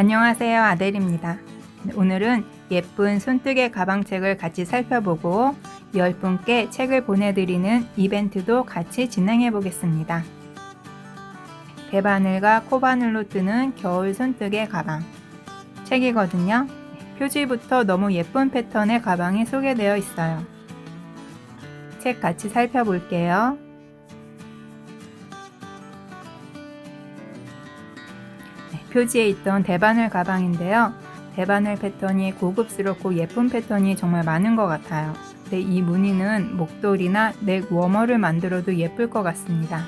안녕하세요 아델입니다. 오늘은 예쁜 손뜨개 가방책을 같이 살펴보고 10분께 책을 보내드리는 이벤트도 같이 진행해 보겠습니다. 대바늘과 코바늘로 뜨는 겨울 손뜨개 가방 책이거든요. 표지부터 너무 예쁜 패턴의 가방이 소개되어 있어요. 책 같이 살펴볼게요. 표지에 있던 대바늘 가방인데요. 대바늘 패턴이 고급스럽고 예쁜 패턴이 정말 많은 것 같아요. 근데 이 무늬는 목도리나 넥 워머를 만들어도 예쁠 것 같습니다.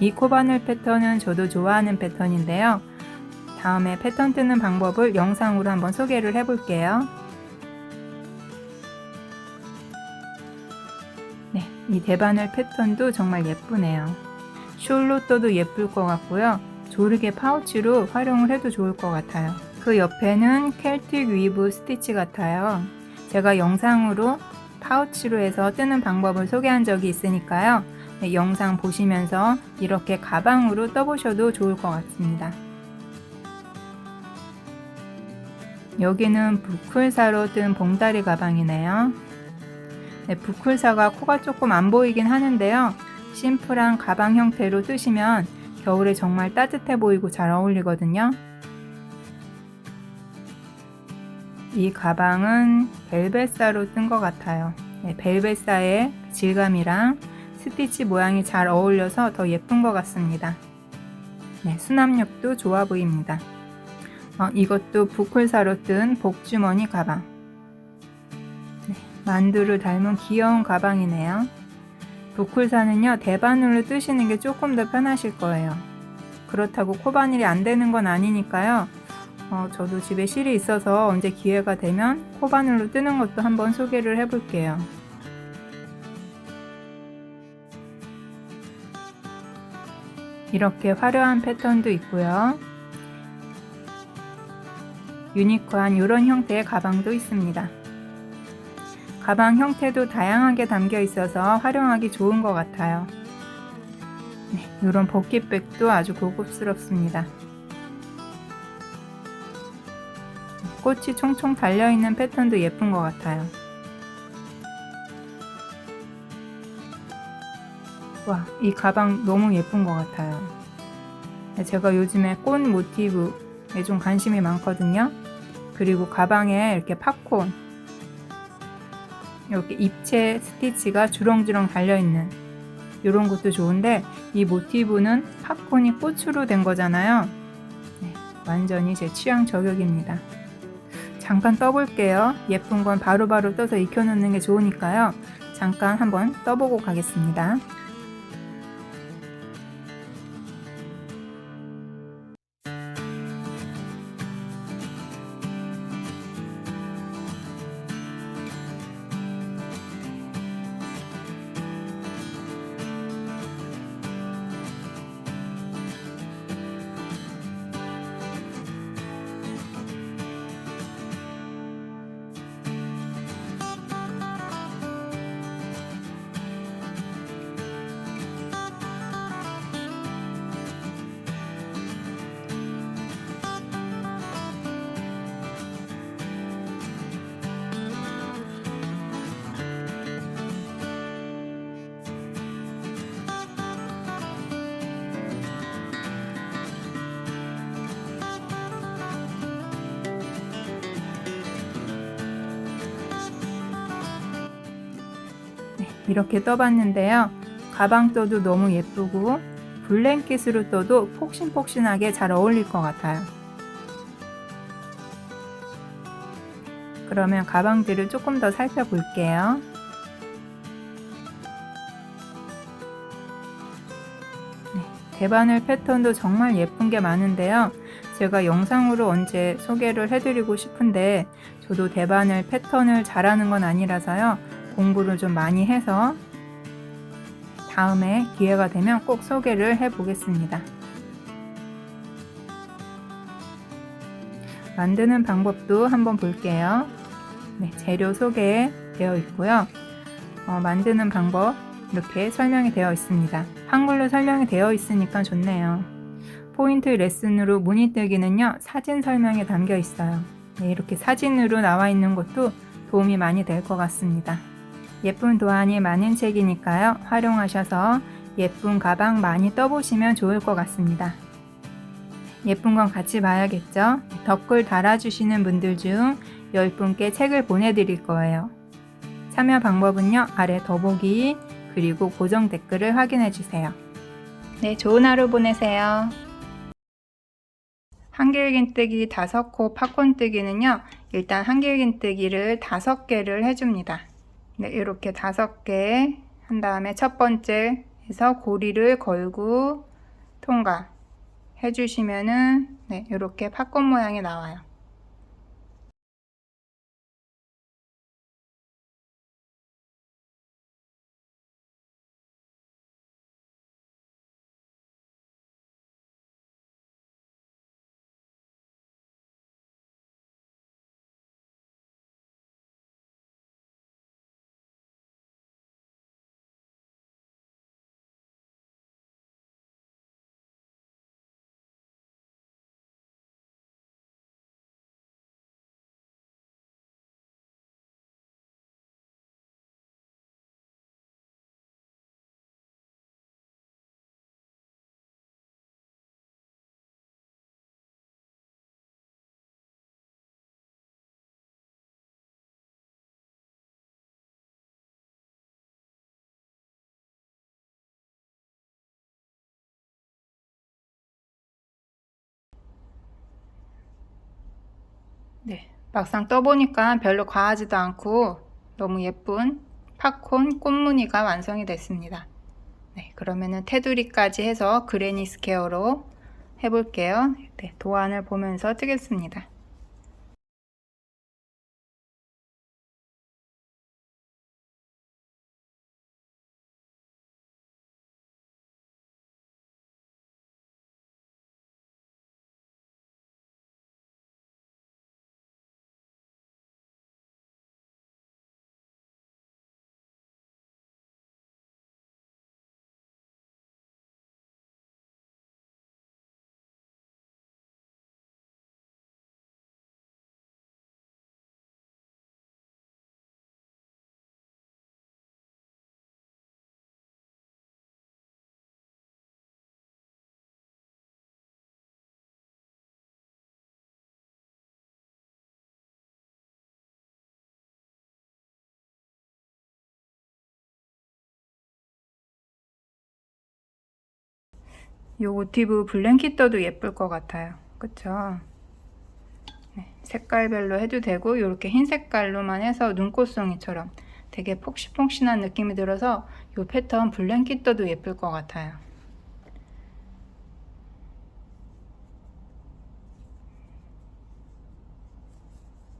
이 코바늘 패턴은 저도 좋아하는 패턴인데요. 다음에 패턴 뜨는 방법을 영상으로 한번 소개를 해볼게요. 네, 이 대바늘 패턴도 정말 예쁘네요. 숄로 떠도 예쁠 것 같고요. 조르게 파우치로 활용을 해도 좋을 것 같아요. 그 옆에는 켈틱 위브 스티치 같아요. 제가 영상으로 파우치로 해서 뜨는 방법을 소개한 적이 있으니까요. 네, 영상 보시면서 이렇게 가방으로 떠보셔도 좋을 것 같습니다. 여기는 부클사로 뜬 봉다리 가방이네요. 네, 부클사가 코가 조금 안 보이긴 하는데요. 심플한 가방 형태로 뜨시면 겨울에 정말 따뜻해 보이고 잘 어울리거든요. 이 가방은 벨벳사로 뜬 것 같아요. 네, 벨벳사의 질감이랑 스티치 모양이 잘 어울려서 더 예쁜 것 같습니다. 네, 수납력도 좋아 보입니다. 어, 이것도 부클사로 뜬 복주머니 가방. 네, 만두를 닮은 귀여운 가방이네요. 부클사는요, 대바늘로 뜨시는 게 조금 더 편하실 거예요. 그렇다고 코바늘이 안 되는 건 아니니까요. 어, 저도 집에 실이 있어서 언제 기회가 되면 코바늘로 뜨는 것도 한번 소개를 해볼게요. 이렇게 화려한 패턴도 있고요. 유니크한 이런 형태의 가방도 있습니다. 가방 형태도 다양하게 담겨 있어서 활용하기 좋은 것 같아요. 네, 이런 버킷백도 아주 고급스럽습니다. 꽃이 총총 달려있는 패턴도 예쁜 것 같아요. 와, 이 가방 너무 예쁜 것 같아요. 네, 제가 요즘에 꽃 모티브에 좀 관심이 많거든요. 그리고 가방에 이렇게 팝콘, 이렇게 입체 스티치가 주렁주렁 달려있는 이런 것도 좋은데 이 모티브는 팝콘이 꽃으로 된 거잖아요. 네, 완전히 제 취향 저격입니다. 잠깐 떠볼게요. 예쁜 건 바로바로 떠서 익혀놓는 게 좋으니까요. 잠깐 한번 떠보고 가겠습니다. 이렇게 떠봤는데요. 가방 떠도 너무 예쁘고 블랭킷으로 떠도 폭신폭신하게 잘 어울릴 것 같아요. 그러면 가방들을 조금 더 살펴볼게요. 네, 대바늘 패턴도 정말 예쁜 게 많은데요. 제가 영상으로 언제 소개를 해드리고 싶은데 저도 대바늘 패턴을 잘하는 건 아니라서요. 공부를 좀 많이 해서 다음에 기회가 되면 꼭 소개를 해 보겠습니다. 만드는 방법도 한번 볼게요. 네, 재료 소개되어 있고요. 어, 만드는 방법 이렇게 설명이 되어 있습니다. 한글로 설명이 되어 있으니까 좋네요. 포인트 레슨으로 무늬 뜨기는요, 사진 설명에 담겨 있어요. 네, 이렇게 사진으로 나와 있는 것도 도움이 많이 될 것 같습니다. 예쁜 도안이 많은 책이니까요, 활용하셔서 예쁜 가방 많이 떠보시면 좋을 것 같습니다. 예쁜 건 같이 봐야겠죠? 댓글 달아주시는 분들 중 10분께 책을 보내드릴 거예요. 참여 방법은요, 아래 더보기, 그리고 고정 댓글을 확인해 주세요. 네, 좋은 하루 보내세요. 한길긴뜨기 5코 팝콘 뜨기는요, 일단 한길긴뜨기를 5개를 해줍니다. 네, 이렇게 5개 한 다음에 첫 번째 해서 고리를 걸고 통과 해주시면은 네, 이렇게 팝콘 모양이 나와요. 네, 막상 떠보니까 별로 과하지도 않고 너무 예쁜 팝콘 꽃무늬가 완성이 됐습니다. 네, 그러면은 테두리까지 해서 그레니 스퀘어로 해볼게요. 네, 도안을 보면서 뜨겠습니다. 이 모티브 블랭킷더도 예쁠 것 같아요. 그쵸? 네, 색깔별로 해도 되고 이렇게 흰 색깔로만 해서 눈꽃송이처럼 되게 폭신폭신한 느낌이 들어서 이 패턴 블랭킷더도 예쁠 것 같아요.